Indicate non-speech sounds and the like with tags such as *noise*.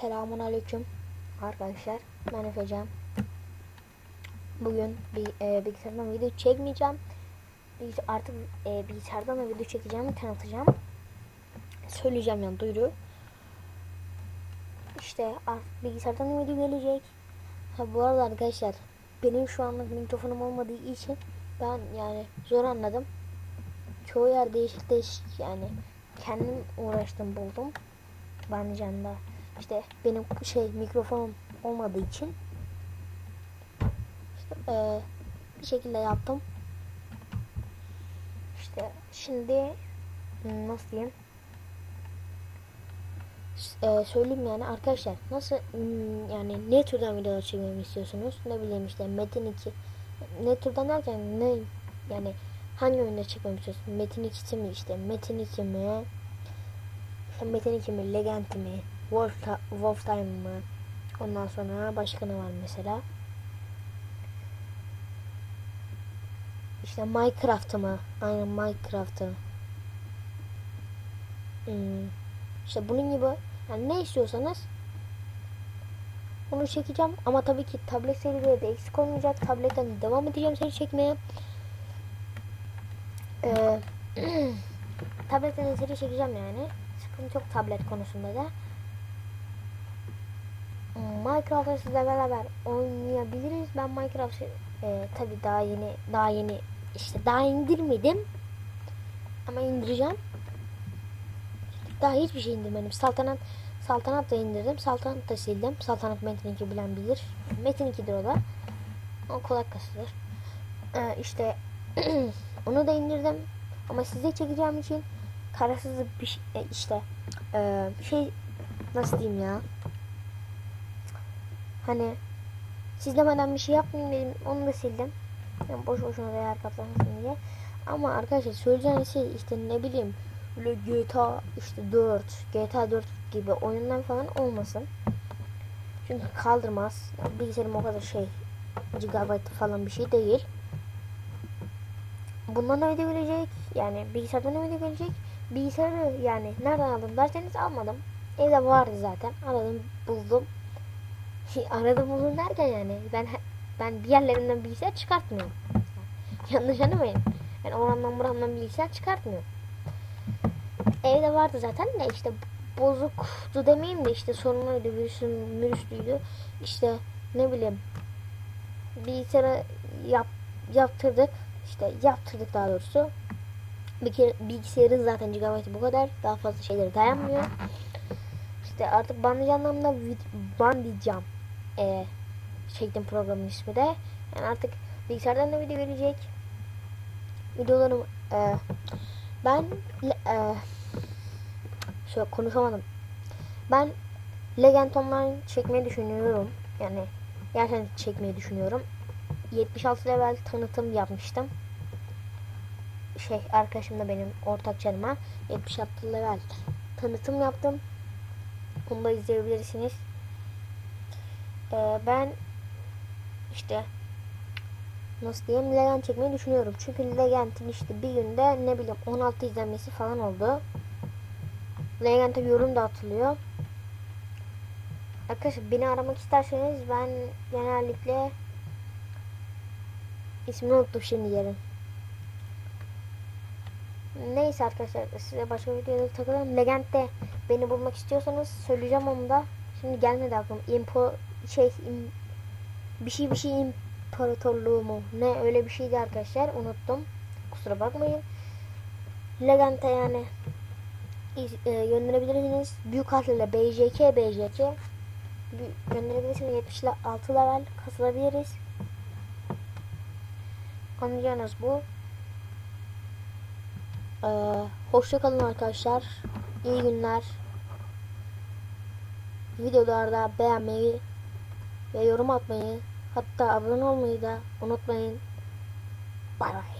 Selamun Aleyküm arkadaşlar. Ben Efecan. Bugün bir e, bilgisayardan video çekmeyeceğim. Bilgis- artık e, bilgisayardan da video çekeceğimi tanıtacağım. Söyleyeceğim yani duyuru. İşte artık bilgisayardan da video gelecek. Ha bu arada arkadaşlar benim şu anlık mikrofonum olmadığı için ben yani zor anladım. Çoğu yer değişik değişik yani kendim uğraştım buldum. Banlıcan'da işte benim şey mikrofonum olmadığı için işte, eee, bir şekilde yaptım. İşte şimdi hmm, nasıl diyeyim? Eee, söyleyeyim yani arkadaşlar nasıl hmm, yani ne türden videolar çekmemi istiyorsunuz? Ne bileyim işte Metin 2 ne türden derken ne yani hangi oyunda çekmemi istiyorsun? Metin 2'si mi işte Metin 2 mi? İşte Metin 2 mi? Legend mi? Wolf, Time mı? Ondan sonra başka ne var mesela? İşte Minecraft'ı mı? Aynen Minecraft'ı. Hmm. İşte bunun gibi yani ne istiyorsanız onu çekeceğim ama tabii ki tablet serileri de eksik olmayacak. Tabletten devam edeceğim seri çekmeye. Ee, *clears throat* tabletten seri çekeceğim yani. Sıkıntı yok tablet konusunda da. Minecraft'ı sizle beraber oynayabiliriz. Ben Minecraft'ı e, tabii daha yeni daha yeni işte daha indirmedim. Ama indireceğim. Daha hiçbir şey indirmedim. Saltanat Saltanat da indirdim. Saltanat da sildim. Saltanat Metin 2 bilen bilir. Metin 2'dir o da. O kolay kasılır. Ee, işte *clears throat* onu da indirdim. Ama size çekeceğim için kararsız bir şey, e, işte e, şey nasıl diyeyim ya hani siz demeden bir şey yapmayayım dedim onu da sildim. Yani boş boşuna değer kaplamasın diye. Ama arkadaşlar söyleyeceğim şey işte ne bileyim böyle GTA işte 4 GTA 4 gibi oyunlar falan olmasın. Çünkü kaldırmaz. Yani bilgisayarım o kadar şey gigabyte falan bir şey değil. Bundan da video gelecek yani bilgisayardan da video gelecek. Bilgisayarı yani nereden aldım derseniz almadım. Evde vardı zaten aradım buldum aradım buldum derken yani ben ben bir yerlerinden bilgisayar çıkartmıyorum. Yanlış anlamayın. Yani oramdan buramdan bilgisayar çıkartmıyorum. Evde vardı zaten de işte bozuktu demeyeyim de işte sorunluydu virüsün virüslüydü. İşte ne bileyim bilgisayara yap, yaptırdık. İşte yaptırdık daha doğrusu. Bir bilgisayarın zaten gigabyte bu kadar. Daha fazla şeyleri dayanmıyor. İşte artık banlayacağımda banlayacağım ee, çektim programın ismi de. Yani artık bilgisayardan da video gelecek. Videolarım e, ben e, şöyle konuşamadım. Ben Legend Online çekmeyi düşünüyorum. Yani gerçekten çekmeyi düşünüyorum. 76 level tanıtım yapmıştım. Şey arkadaşım da benim ortak canıma 76 level tanıtım yaptım. Bunu da izleyebilirsiniz. Ee, ben işte nasıl diyeyim Legend çekmeyi düşünüyorum. Çünkü Legend'in işte bir günde ne bileyim 16 izlenmesi falan oldu. Legend'e yorum da atılıyor. Arkadaşlar beni aramak isterseniz ben genellikle ismini unuttum şimdi yerin. Neyse arkadaşlar size başka bir videoda takılalım. Legend'de beni bulmak istiyorsanız söyleyeceğim onu da. Şimdi gelmedi aklıma. Impo şey bir şey bir şey imparatorluğu mu? Ne öyle bir şeydi arkadaşlar. Unuttum. Kusura bakmayın. Legend'e yani e, gönderebilirsiniz. Büyük harflerle BJK BJK gönderebilirsiniz. 76 level kasılabiliriz. Anlayacağınız bu. Ee, hoşça kalın arkadaşlar. İyi günler. Videolarda beğenmeyi ve yorum atmayı hatta abone olmayı da unutmayın. Bay bay.